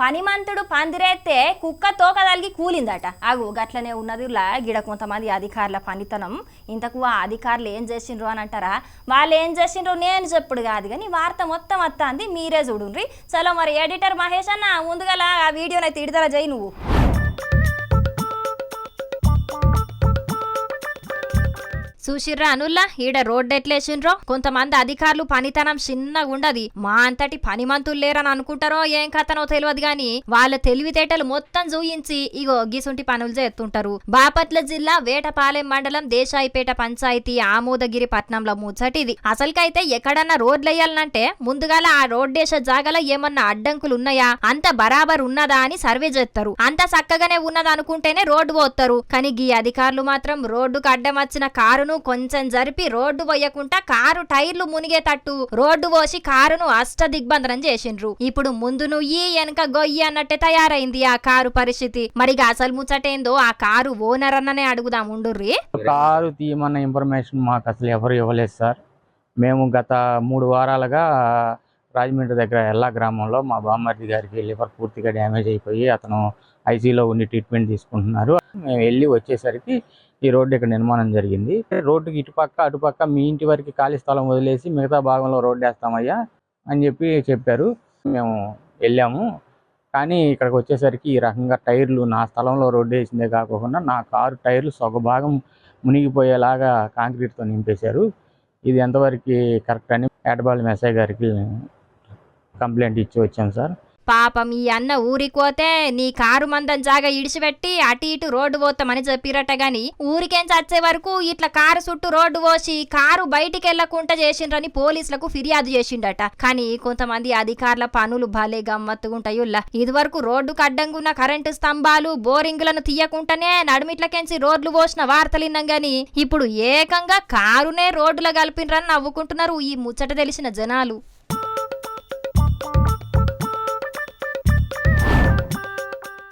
పనిమంతుడు పందిరేస్తే కుక్క తోక తలిగి కూలిందట. అగు గట్లనే ఉన్నదిలా గిడ కొంతమంది అధికారుల పనితనం. ఇంతకు ఆ అధికారులు ఏం చేసిండ్రు అని అంటారా వాళ్ళు ఏం చేసిండ్రు నేను చెప్పుడు కాదు కానీ వార్త మొత్తం వస్తుంది మీరే చూడుండ్రి. చలో మరి ఎడిటర్ మహేష్ అన్న ముందుగా ఆ వీడియోనైతే ఇడతల చేయి నువ్వు. చూసిర్రా అనుల్లా? ఈడ రోడ్డు ఎట్లేసిండ్రో కొంతమంది అధికారులు పనితనం చిన్నగా ఉండది. మా అంతటి పనిమంతులు లేరని అనుకుంటారో ఏం కథనో తెలియదు గాని వాళ్ళ తెలివితేటలు మొత్తం చూయించి ఇగో గిసుంటి పనులు చేస్తుంటారు. బాపట్ల జిల్లా వేటపాలెం మండలం దేశాయిపేట పంచాయతీ ఆమోదగిరి పట్నంలో ముచ్చటిది. అసలుకైతే ఎక్కడన్నా రోడ్లు వేయాలంటే ముందుగాల ఆ రోడ్డేసే జాగలో ఏమన్నా అడ్డంకులు ఉన్నాయా అంత బరాబర్ ఉన్నదా అని సర్వే చేస్తారు. అంత చక్కగానే ఉన్నది అనుకుంటేనే రోడ్డు పోతారు కానీ గీ అధికారులు మాత్రం రోడ్డుకు అడ్డం వచ్చిన కారును కొంచెం జరిపి రోడ్డు పోయకుండా కారు టైర్లు మునిగేటట్టు రోడ్డు పోసి కారును అష్ట దిగ్బంధనం చేసిండ్రు. ఇప్పుడు ముందు నుయ్యి వెనక గొయ్యి అన్నట్టే తయారైంది ఆ కారు పరిస్థితి. మరి అసలు ముచ్చటేందో ఆ కారు ఓనర్ అన్ననే అడుగుదాం ఉండుర్రి. కారు తీయమన్న ఇన్ఫర్మేషన్ మాకు అసలు ఎవరు ఇవ్వలేదు సార్. మేము గత మూడు వారాలుగా రాజమండ్రి దగ్గర ఎల్లా గ్రామంలో మా బామ్మర్ది గారికి లివర్ పూర్తిగా డ్యామేజ్ అయిపోయి అతను ఐసీలో ఉండి ట్రీట్మెంట్ తీసుకుంటున్నారు. మేము వెళ్ళి వచ్చేసరికి ఈ రోడ్డు ఇక్కడ నిర్మాణం జరిగింది. రోడ్డుకి ఇటుపక్క అటుపక్క మీ ఇంటి వరకు ఖాళీ స్థలం వదిలేసి మిగతా భాగంలో రోడ్డు వేస్తామయ్యా అని చెప్పి చెప్పారు. మేము వెళ్ళాము. కానీ ఇక్కడికి వచ్చేసరికి ఈ రకంగా టైర్లు నా స్థలంలో రోడ్డు వేసిందే కాకుండా నా కారు టైర్లు సగ భాగం మునిగిపోయేలాగా కాంక్రీట్తో నింపేశారు. ఇది ఎంతవరకు కరెక్ట్ అని ఏటబాల్ మెస్సయ్య గారికి కంప్లైంట్ ఇచ్చి వచ్చాం సార్. పాపం ఈ అన్న ఊరికి పోతే నీ కారు మందం జాగా ఇడిచిపెట్టి అటు ఇటు రోడ్డు పోతామని చెప్పిరట గాని ఊరికేం చచ్చే వరకు ఇట్లా కారు చుట్టూ రోడ్డు పోసి కారు బయటికి వెళ్ళకుండా చేసిండ్రని పోలీసులకు ఫిర్యాదు చేసిండట. కానీ కొంతమంది అధికారుల పనులు భలే గమ్మత్తుగుంటాయుల్లా ఇది వరకు రోడ్డుకు అడ్డంగున్న కరెంటు స్తంభాలు బోరింగులను తీయకుండానే నడుమిట్లకెంచి రోడ్లు పోసిన వార్తలిన్నాం గాని ఇప్పుడు ఏకంగా కారునే రోడ్డులో కలిపినరని నవ్వుకుంటున్నారు ఈ ముచ్చట తెలిసిన జనాలు.